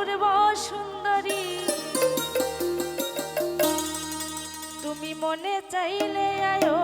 অপূর্ব সুন্দরী। তুমি মনে চাইলে আয়ো